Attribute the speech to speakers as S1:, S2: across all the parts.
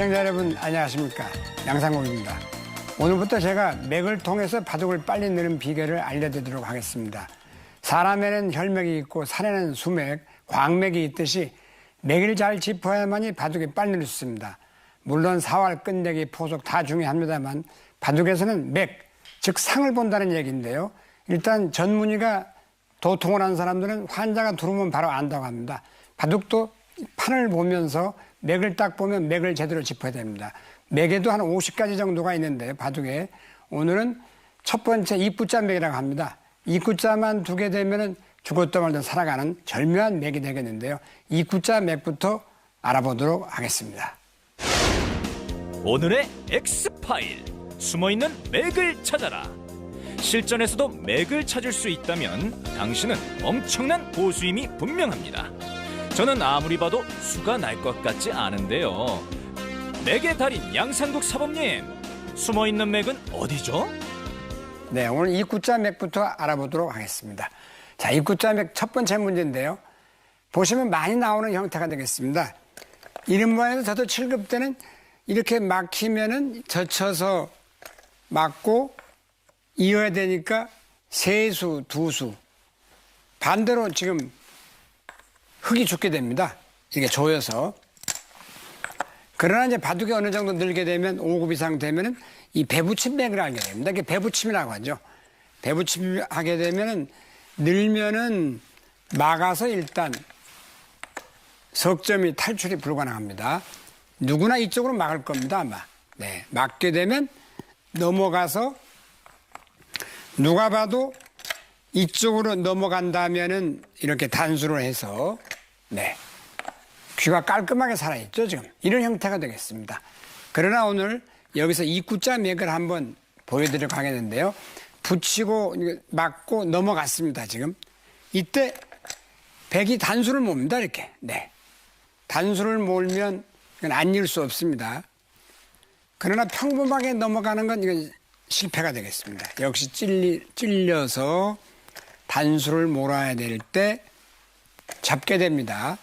S1: 시청자 여러분 안녕하십니까 양상국입니다. 오늘부터 제가 맥을 통해서 바둑을 빨리 넣는 비결을 알려드리도록 하겠습니다. 사람에는 혈맥이 있고 산에는 수맥, 광맥이 있듯이 맥을 잘 짚어야만이 바둑이 빨리 넣을 수 있습니다. 물론 사활, 끝내기, 포속 다 중요합니다만 바둑에서는 맥, 즉 상을 본다는 얘기인데요. 일단 전문의가 도통을 한 사람들은 환자가 들어오면 바로 안다고 합니다. 바둑도 판을 보면서 맥을 딱 보면 맥을 제대로 짚어야 됩니다. 맥에도 한 50가지 정도가 있는데 바둑에 오늘은 첫 번째 입구자 맥이라고 합니다. 입구자만 두게 되면은 죽었다 말다 살아가는 절묘한 맥이 되겠는데요. 입구자 맥부터 알아보도록 하겠습니다.
S2: 오늘의 엑스파일 숨어있는 맥을 찾아라 실전에서도 맥을 찾을 수 있다면 당신은 엄청난 고수임이 분명합니다 저는 아무리 봐도 수가 날 것 같지 않은데요 맥의 달인 양상국 사범님 숨어 있는 맥은 어디죠?
S1: 네, 오늘 입구자 맥부터 알아보도록 하겠습니다. 자, 입구자 맥 첫 번째 문제인데요. 보시면 많이 나오는 형태가 되겠습니다. 이른바에서 저도 7급 때는 이렇게 막히면은 젖혀서 막고 이어야 되니까 세 수, 두 수. 반대로 지금 흙이 죽게 됩니다. 이게 조여서. 그러나 이제 바둑이 어느 정도 늘게 되면 5급 이상 되면은 이 배부침 맥을 하게 됩니다. 이게 배부침이라고 하죠. 배부침 하게 되면은 늘면은 막아서 일단 석점이 탈출이 불가능합니다. 누구나 이쪽으로 막을 겁니다, 아마. 네. 막게 되면 넘어가서 누가 봐도 이쪽으로 넘어간다면은 이렇게 단수를 해서 네. 귀가 깔끔하게 살아있죠, 지금. 이런 형태가 되겠습니다. 그러나 오늘 여기서 입구자 맥을 한번 보여드리려고 하겠는데요. 붙이고 막고 넘어갔습니다, 지금. 이때 백이 단수를 몹니다, 이렇게. 네. 단수를 몰면 이건 안일 수 없습니다. 그러나 평범하게 넘어가는 건 이건 실패가 되겠습니다. 역시 찔리, 찔려서 단수를 몰아야 될 때 잡게 됩니다.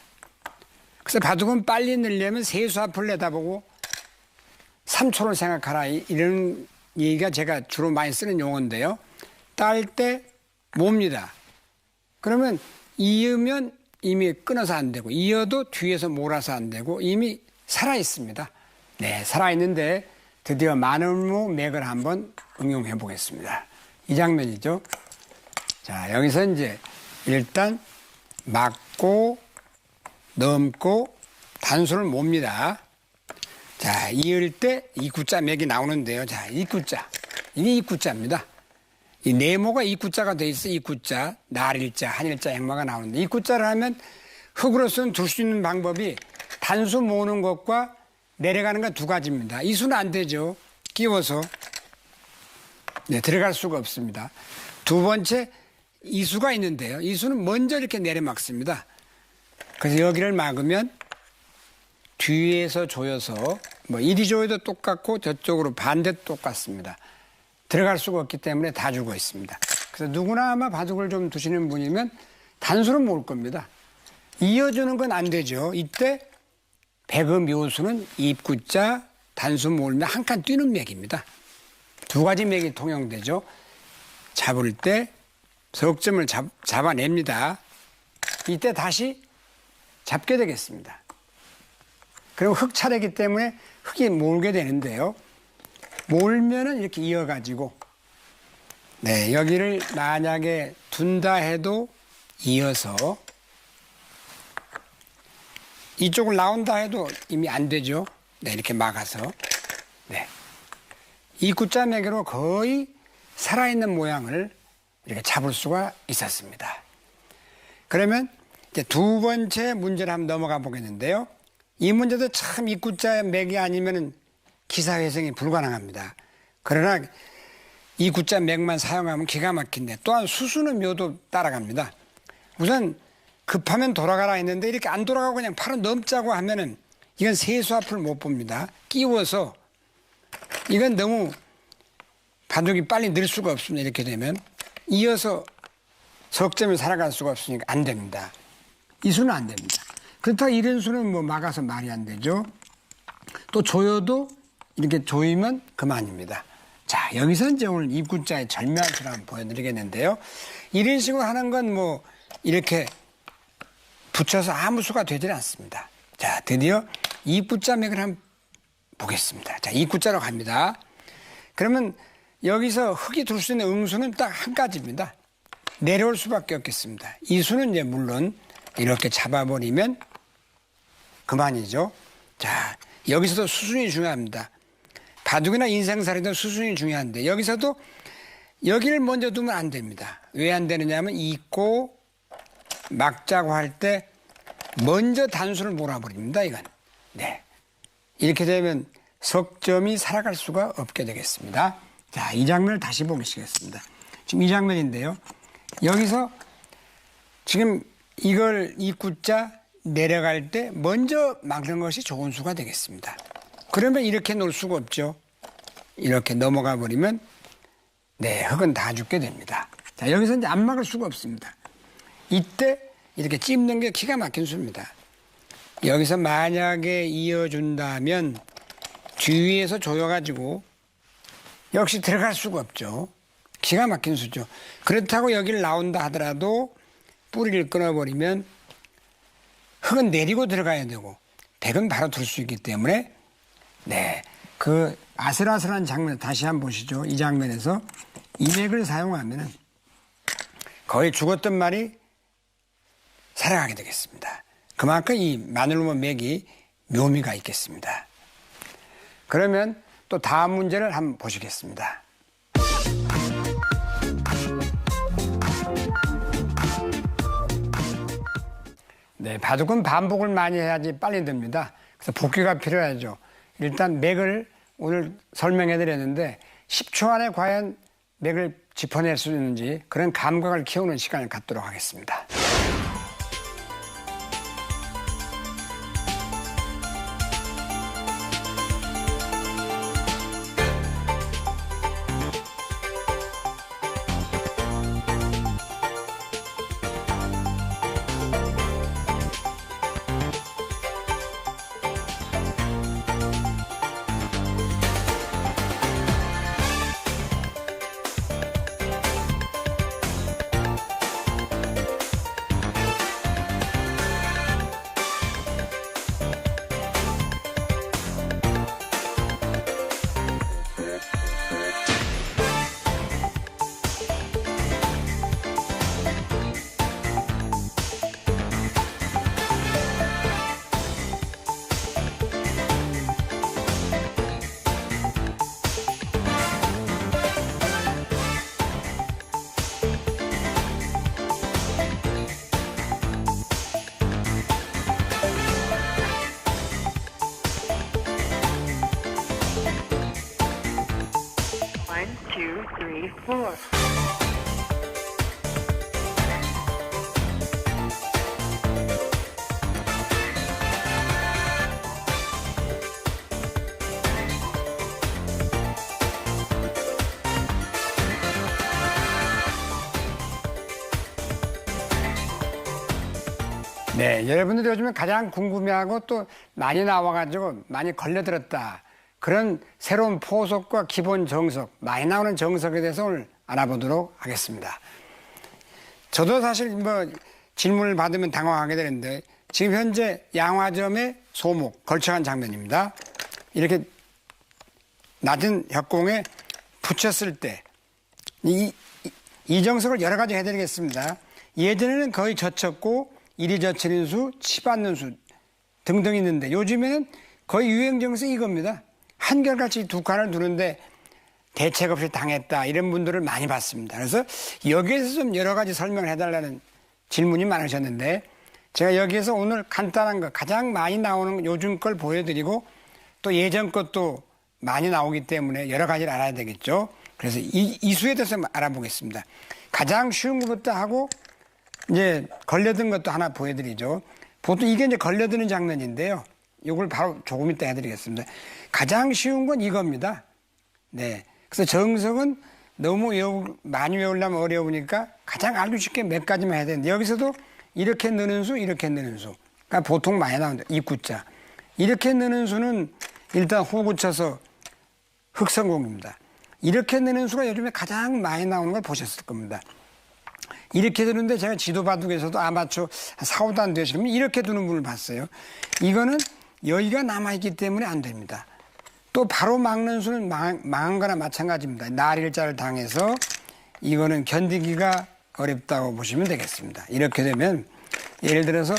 S1: 그래서 바둑은 빨리 늘려면 세수 앞을 내다보고 3초를 생각하라 이- 이런 얘기가 제가 주로 많이 쓰는 용어인데요. 딸때 몹니다. 그러면 이으면 이미 끊어서 안 되고 이어도 뒤에서 몰아서 안 되고 이미 살아 있습니다. 네, 살아 있는데 드디어 마늘무 맥을 한번 응용해 보겠습니다. 이 장면이죠. 자, 여기서 이제 일단 막고 넘고 단수를 몹니다. 자, 이을 때 이구자 맥이 나오는데요. 자, 이구자. 이게 이구자입니다. 이 네모가 이구자가 돼 있어 이구자, 날일자, 한일자, 행마가 나오는데 이구자를 하면 흙으로서는 둘 수 있는 방법이 단수 모으는 것과 내려가는 건두 가지입니다. 이 수는 안 되죠. 끼워서. 네, 들어갈 수가 없습니다. 두 번째, 이수가 있는데요. 이수는 먼저 이렇게 내려막습니다. 그래서 여기를 막으면 뒤에서 조여서 뭐 이리 조여도 똑같고 저쪽으로 반대도 똑같습니다. 들어갈 수가 없기 때문에 다 죽어 있습니다. 그래서 누구나 아마 바둑을 좀 두시는 분이면 단수를 모을 겁니다. 이어주는 건 안 되죠. 이때 백의 묘수는 입구자 단수 몰면 한 칸 뛰는 맥입니다. 두 가지 맥이 통용되죠. 잡을 때 석점을 잡, 잡아냅니다. 이때 다시 잡게 되겠습니다. 그리고 흙 차례기 때문에 흙이 몰게 되는데요. 몰면은 이렇게 이어가지고, 네, 여기를 만약에 둔다 해도 이어서, 이쪽을 나온다 해도 이미 안 되죠. 네, 이렇게 막아서. 네. 이 구자맥으로 거의 살아있는 모양을 이렇게 잡을 수가 있었습니다. 그러면 이제 두 번째 문제를 한번 넘어가 보겠는데요. 이 문제도 참 입구자 맥이 아니면은 기사회생이 불가능합니다. 그러나 이 구자 맥만 사용하면 기가 막힌데 또한 수수는 묘도 따라갑니다. 우선 급하면 돌아가라 했는데 이렇게 안 돌아가고 그냥 바로 넘자고 하면은 이건 세수 앞을 못 봅니다. 끼워서 이건 너무 바둑이 빨리 늘 수가 없습니다. 이렇게 되면 이어서 석점을 살아갈 수가 없으니까 안 됩니다. 이 수는 안 됩니다. 그렇다고 이런 수는 뭐 막아서 말이 안 되죠. 또 조여도 이렇게 조이면 그만입니다. 자, 여기서 이제 오늘 입구자의 절묘한 수를 한번 보여드리겠는데요. 이런 식으로 하는 건 뭐 이렇게 붙여서 아무 수가 되질 않습니다. 자, 드디어 입구자 맥을 한번 보겠습니다. 자, 입구자로 갑니다. 그러면 여기서 흙이 둘 수 있는 응수는 딱 한 가지입니다. 내려올 수밖에 없겠습니다. 이 수는 이제 물론 이렇게 잡아버리면 그만이죠. 자, 여기서도 수순이 중요합니다. 바둑이나 인생살이도 수순이 중요한데 여기서도 여기를 먼저 두면 안 됩니다. 왜 안 되느냐면 잊고 막자고 할 때 먼저 단수를 몰아버립니다. 이건. 네. 이렇게 되면 석점이 살아갈 수가 없게 되겠습니다. 자, 이 장면을 다시 보시겠습니다. 지금 이 장면인데요. 여기서 지금 이걸 입구자 내려갈 때 먼저 막는 것이 좋은 수가 되겠습니다. 그러면 이렇게 놓을 수가 없죠. 이렇게 넘어가 버리면 네, 흙은 다 죽게 됩니다. 자, 여기서 이제 안 막을 수가 없습니다. 이때 이렇게 찝는 게 기가 막힌 수입니다. 여기서 만약에 이어준다면 뒤에서 조여가지고 역시 들어갈 수가 없죠. 기가 막힌 수죠. 그렇다고 여기를 나온다 하더라도 뿌리를 끊어버리면 흙은 내리고 들어가야 되고 백은 바로 둘 수 있기 때문에 네. 그 아슬아슬한 장면 다시 한번 보시죠. 이 장면에서 이 맥을 사용하면은 거의 죽었던 말이 살아가게 되겠습니다. 그만큼 이 마늘로만 맥이 묘미가 있겠습니다. 그러면 또 다음 문제를 한번 보시겠습니다. 네, 바둑은 반복을 많이 해야지 빨리 됩니다. 그래서 복귀가 필요하죠. 일단 맥을 오늘 설명해 드렸는데 10초 안에 과연 맥을 짚어낼 수 있는지 그런 감각을 키우는 시간을 갖도록 하겠습니다. 네, 여러분들이 요즘에 가장 궁금해하고 또 많이 나와가지고 많이 걸려들었다. 그런 새로운 포석과 기본 정석, 많이 나오는 정석에 대해서 오늘 알아보도록 하겠습니다. 저도 사실 뭐 질문을 받으면 당황하게 되는데 지금 현재 양화점의 소목 걸쳐간 장면입니다. 이렇게 낮은 협공에 붙였을 때 이, 이- 이 정석을 여러 가지 해드리겠습니다. 예전에는 거의 젖혔고 이리 젖히는 수, 치받는 수 등등 있는데 요즘에는 거의 유행 정석이 이겁니다. 한결같이 두 칸을 두는데 대책 없이 당했다 이런 분들을 많이 봤습니다. 그래서 여기에서 좀 여러 가지 설명을 해달라는 질문이 많으셨는데 제가 여기에서 오늘 간단한 거 가장 많이 나오는 요즘 걸 보여드리고 또 예전 것도 많이 나오기 때문에 여러 가지를 알아야 되겠죠. 그래서 이, 이 수에 대해서 알아보겠습니다. 가장 쉬운 것부터 하고 이제 걸려든 것도 하나 보여드리죠. 보통 이게 이제 걸려드는 장면인데요. 이걸 바로 조금 이따 해드리겠습니다. 가장 쉬운 건 이겁니다. 네. 그래서 정석은 너무 외우, 많이 외우려면 어려우니까 가장 알기 쉽게 몇 가지만 해야 되는데 여기서도 이렇게 느는 수, 이렇게 느는 수. 그러니까 보통 많이 나온다. 입구자. 이렇게 느는 수는 일단 호구 쳐서 흑성공입니다. 이렇게 내는 수가 요즘에 가장 많이 나오는 걸 보셨을 겁니다. 이렇게 두는데 제가 지도 바둑에서도 아마추어 4, 5단 되시면 이렇게 두는 분을 봤어요. 이거는 여기가 남아있기 때문에 안 됩니다. 또 바로 막는 수는 망, 망한 거나 마찬가지입니다. 날일자를 당해서 이거는 견디기가 어렵다고 보시면 되겠습니다. 이렇게 되면 예를 들어서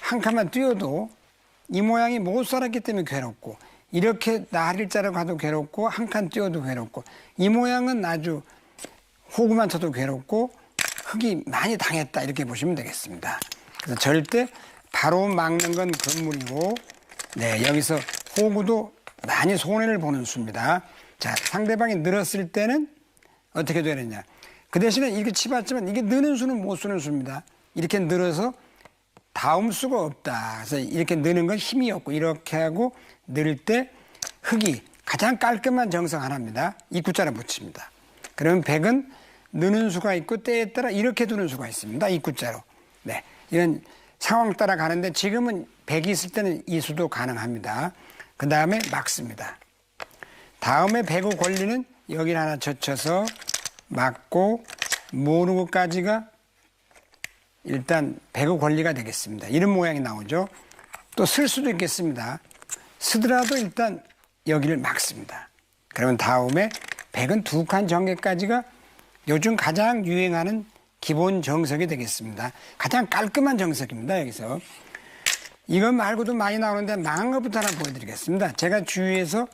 S1: 한 칸만 뛰어도 이 모양이 못 살았기 때문에 괴롭고 이렇게 날일자로 가도 괴롭고 한 칸 뛰어도 괴롭고 이 모양은 아주 호구만 쳐도 괴롭고 흙이 많이 당했다 이렇게 보시면 되겠습니다. 그래서 절대 바로 막는 건 건물이고 네 여기서 호구도 많이 손해를 보는 수입니다. 자 상대방이 늘었을 때는 어떻게 되느냐 그 대신에 이렇게 치봤지만 이게 느는 수는 못 쓰는 수입니다. 이렇게 늘어서 다음 수가 없다. 그래서 이렇게 느는 건 힘이 없고 이렇게 하고 늘 때 흙이 가장 깔끔한 정성 하나입니다. 입구자를 붙입니다. 그러면 백은 느는 수가 있고 때에 따라 이렇게 두는 수가 있습니다. 입구자로. 네. 이런 상황 따라 가는데 지금은 백이 있을 때는 이 수도 가능합니다. 그 다음에 막습니다. 다음에 배구 권리는 여기를 하나 젖혀서 막고 모르는 것까지가 일단 배구 권리가 되겠습니다. 이런 모양이 나오죠. 또 쓸 수도 있겠습니다. 쓰더라도 일단 여기를 막습니다. 그러면 다음에 백은 두칸 전개까지가 요즘 가장 유행하는 기본 정석이 되겠습니다. 가장 깔끔한 정석입니다. 여기서. 이것 말고도 많이 나오는데 망한 것부터 하나 보여드리겠습니다. 제가 주위에서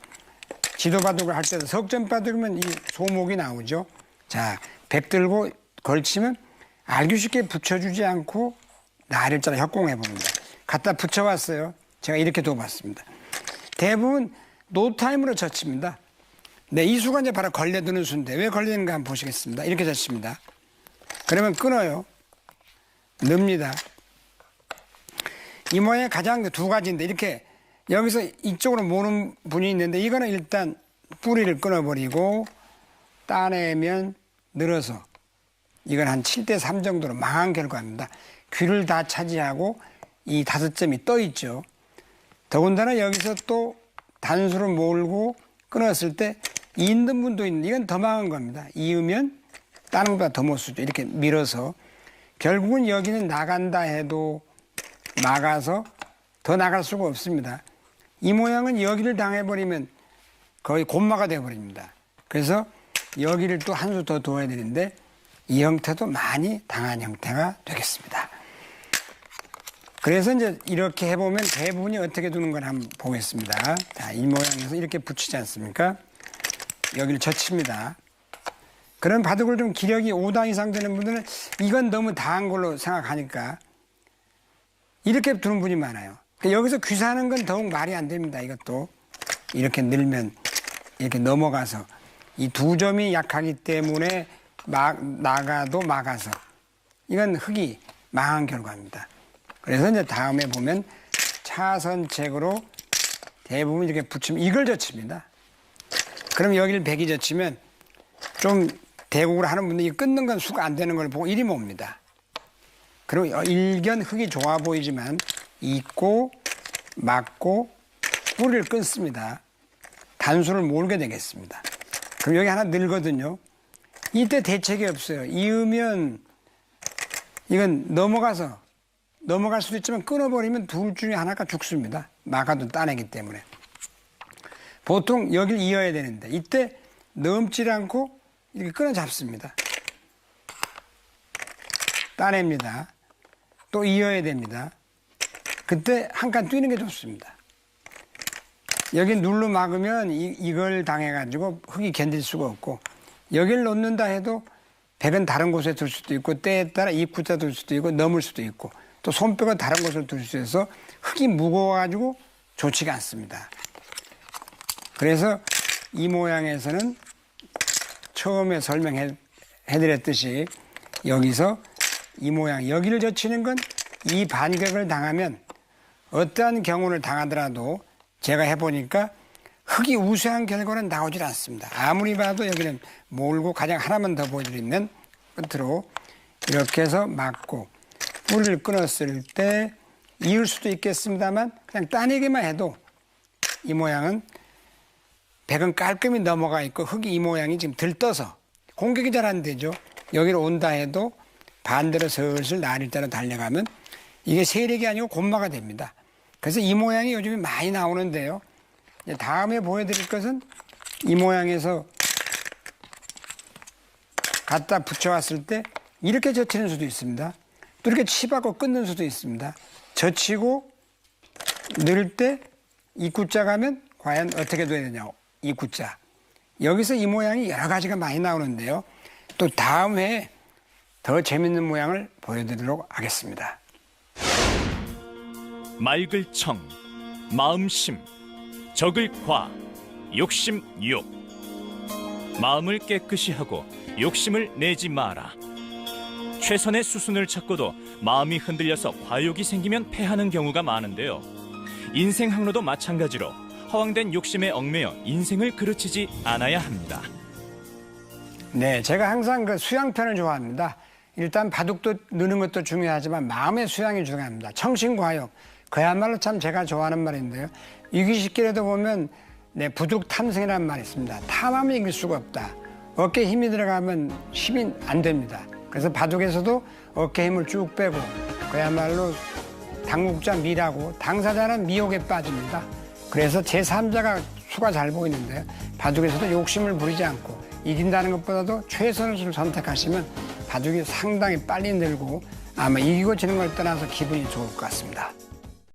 S1: 지도바둑을 할 때도 석전바둑이면 이 소목이 나오죠. 자, 백 들고 걸치면 알기 쉽게 붙여주지 않고 나를자로 협공해 봅니다. 갖다 붙여왔어요. 제가 이렇게 둬봤습니다. 대부분 노타임으로 젖힙니다. 네, 이 수가 이제 바로 걸려드는 수인데 왜 걸리는가 한번 보시겠습니다. 이렇게 젖힙니다. 그러면 끊어요. 넣습니다. 이 모양이 가장 두 가지인데 이렇게 여기서 이쪽으로 모는 분이 있는데 이거는 일단 뿌리를 끊어버리고 따내면 늘어서 이건 한 7대 3 정도로 망한 결과입니다. 귀를 다 차지하고 이 다섯 점이 떠 있죠. 더군다나 여기서 또 단수를 몰고 끊었을 때 있는 분도 있는데 이건 더 망한 겁니다. 이으면 다른 것보다 더 못 쓰죠. 이렇게 밀어서 결국은 여기는 나간다 해도 막아서 더 나갈 수가 없습니다. 이 모양은 여기를 당해버리면 거의 곤마가 되어버립니다. 그래서 여기를 또 한 수더 둬야 되는데 이 형태도 많이 당한 형태가 되겠습니다. 그래서 이제 이렇게 해보면 대부분이 어떻게 두는 걸 한번 보겠습니다. 자, 이 모양에서 이렇게 붙이지 않습니까? 여기를 젖힙니다. 그런 바둑을 좀 기력이 5단 이상 되는 분들은 이건 너무 다한 걸로 생각하니까 이렇게 두는 분이 많아요. 그러니까 여기서 귀사하는 건 더욱 말이 안 됩니다. 이것도 이렇게 늘면 이렇게 넘어가서 이 두 점이 약하기 때문에 막 나가도 막아서 이건 흙이 망한 결과입니다. 그래서 이제 다음에 보면 차선책으로 대부분 이렇게 붙이면 이걸 젖힙니다. 그럼 여기를 백이 젖히면 좀 대국을 하는 분들이 끊는 건 수가 안 되는 걸 보고 이리 봅니다. 그리고 일견 흙이 좋아 보이지만 있고 막고 뿌리를 끊습니다. 단수를 몰게 되겠습니다. 그럼 여기 하나 늘거든요. 이때 대책이 없어요. 이으면 이건 넘어가서 넘어갈 수도 있지만 끊어버리면 둘 중에 하나가 죽습니다. 막아도 따내기 때문에. 보통 여길 이어야 되는데 이때 넘질 않고 이렇게 끊어 잡습니다. 따냅니다. 또 이어야 됩니다. 그때 한 칸 뛰는 게 좋습니다. 여기 눌러 막으면 이, 이걸 당해가지고 흙이 견딜 수가 없고 여기를 놓는다 해도 백은 다른 곳에 둘 수도 있고 때에 따라 입구자 둘 수도 있고 넘을 수도 있고 또 손뼉은 다른 곳을 둘 수 있어서 흙이 무거워가지고 좋지가 않습니다. 그래서 이 모양에서는 처음에 설명해 드렸듯이 여기서 이 모양 여기를 젖히는 건 이 반격을 당하면 어떠한 경우를 당하더라도 제가 해보니까 흙이 우세한 결과는 나오질 않습니다. 아무리 봐도 여기는 몰고 가장 하나만 더 보여드리면 끝으로 이렇게 해서 막고 뿌리를 끊었을 때 이을 수도 있겠습니다만 그냥 따내기만 해도 이 모양은 백은 깔끔히 넘어가 있고 흙이 이 모양이 지금 들떠서 공격이 잘 안 되죠. 여기로 온다 해도 반대로 슬슬 날일 대로 달려가면 이게 세력이 아니고 곤마가 됩니다. 그래서 이 모양이 요즘에 많이 나오는데요. 다음에 보여드릴 것은 이 모양에서 갖다 붙여왔을 때 이렇게 젖히는 수도 있습니다. 또 이렇게 치받고 끊는 수도 있습니다. 젖히고 넣을 때 입구자 가면 과연 어떻게 돼야 되냐 입구자 여기서 이 모양이 여러 가지가 많이 나오는데요 또 다음 회에 더 재밌는 모양을 보여드리도록 하겠습니다
S2: 맑을 청, 마음심, 적을 과, 욕심 욕. 마음을 깨끗이 하고 욕심을 내지 마라. 최선의 수순을 찾고도 마음이 흔들려서 과욕이 생기면 패하는 경우가 많은데요. 인생 항로도 마찬가지로 허황된 욕심에 얽매여 인생을 그르치지 않아야 합니다.
S1: 네 제가 항상 그 수양편을 좋아합니다 일단 바둑도 느는 것도 중요하지만 마음의 수양이 중요합니다. 청신과욕 그야말로 참 제가 좋아하는 말인데요. 유기식길에도 보면 네, 부득 탐승이라는 말이 있습니다. 탐하면 이길 수가 없다. 어깨에 힘이 들어가면 힘이 안 됩니다. 그래서 바둑에서도 어깨 힘을 쭉 빼고 그야말로 당국자 미라고 당사자는 미혹에 빠집니다. 그래서 제3자가 수가 잘 보이는데요. 바둑에서도 욕심을 부리지 않고 이긴다는 것보다도 최선을 선택하시면 바둑이 상당히 빨리 늘고 아마 이기고 지는 걸 떠나서 기분이 좋을 것 같습니다.